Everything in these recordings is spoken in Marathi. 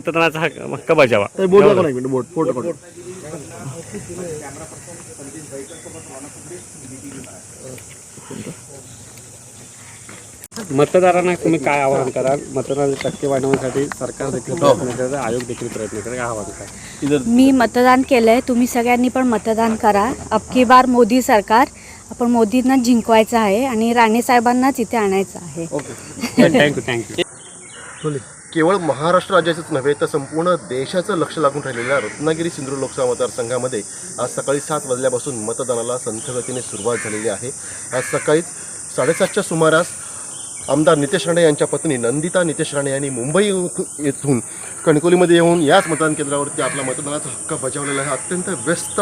मतदानाचा हक्क हक्क बजावा. दाखवा ना एक मिनिट मतदारांना तुम्ही काय आवाहन कराल? मतदानाची टक्के वाढवण्यासाठी सरकार देखील प्रयत्न करत आहे, आयोग देखील प्रयत्न करत आहे. काय आवाहन काय मी मतदान केलंय तुम्ही सगळ्यांनी पण मतदान करा. अबकी बार मोदी सरकार आपण मोदींना जिंकवायचं आहे आणि राणे साहेबांनाच इथे आणायचं आहे. थँक्यू थँक्यू केवळ महाराष्ट्र राज्याचंच नव्हे तर संपूर्ण देशाचं लक्ष लागून राहिलेल्या रत्नागिरी सिंधुदुर्ग लोकसभा मतदारसंघामध्ये आज सकाळी सात वाजल्यापासून मतदानाला संथ गतीने सुरुवात झालेली आहे. आज सकाळीच साडेसातच्या सुमारास आमदार नितेश राणे यांच्या पत्नी नंदिता नितेश राणे यांनी मुंबई येथून कणकोलीमध्ये येऊन याच मतदान केंद्रावरती आपला मतदानाचा हक्क बजावलेला आहे. अत्यंत व्यस्त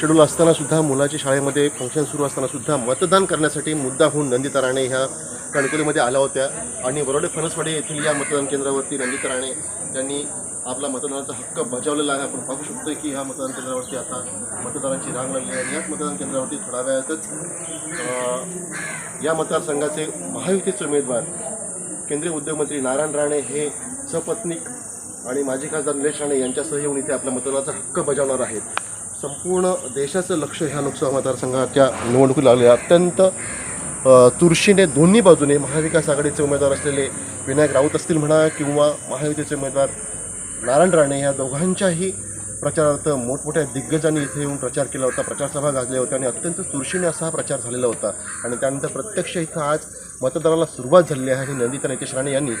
शेड्यूल असतानासुद्धा मुलाच्या मुलाची शाळेमध्ये फंक्शन सुरू असतानासुद्धा मतदान करण्यासाठी मुद्दा होऊन नंदिता राणे ह्या कणकोलीमध्ये आल्या होत्या. आणि बरोडे फणसवाडे येथील या मतदान केंद्रावरती नंदिता राणे यांनी आपला मतदानाचा हक्क बजावलेला आहे. आपण पाहू शकतो की ह्या मतदान केंद्रावरती आता मतदारांची रांग लागली आहे आणि याच मतदान केंद्रावरती थोड्या वेळातच या मतदारसंघाचे महायुतीचे उमेदवार केंद्रीय उद्योगमंत्री नारायण राणे हे सपत्नीक आणि माजी खासदार निलेश राणे यांच्यासह येऊन इथे आपल्या मतदानाचा हक्क बजावणार आहेत. संपूर्ण देशाचं लक्ष ह्या लोकसभा मतदारसंघाच्या निवडणुकीला लागले अत्यंत तुळशीने दोन्ही बाजूने महाविकास आघाडीचे उमेदवार असलेले विनायक राऊत असतील म्हणा किंवा महायुतीचे उमेदवार नारायण राणे या दोघांच्याही प्रचारार्थ मोठमोठ्या दिग्गजांनी इथे येऊन प्रचार केला होता. प्रचारसभा गाजल्या होत्या आणि अत्यंत तुळशीने असा हा प्रचार झालेला होता. आणि त्यानंतर प्रत्यक्ष इथं आज मतदानाला सुरुवात झालेली आहे. आणि नंदिता नितेश राणे यांनी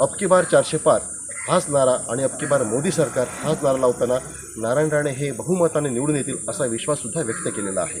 अबकी बार चारशे पार हाच नारा आणि अबकी बार मोदी सरकार हाच नारा लावताना नारायण राणे हे बहुमताने निवडून येतील असा विश्वाससुद्धा व्यक्त केलेला आहे.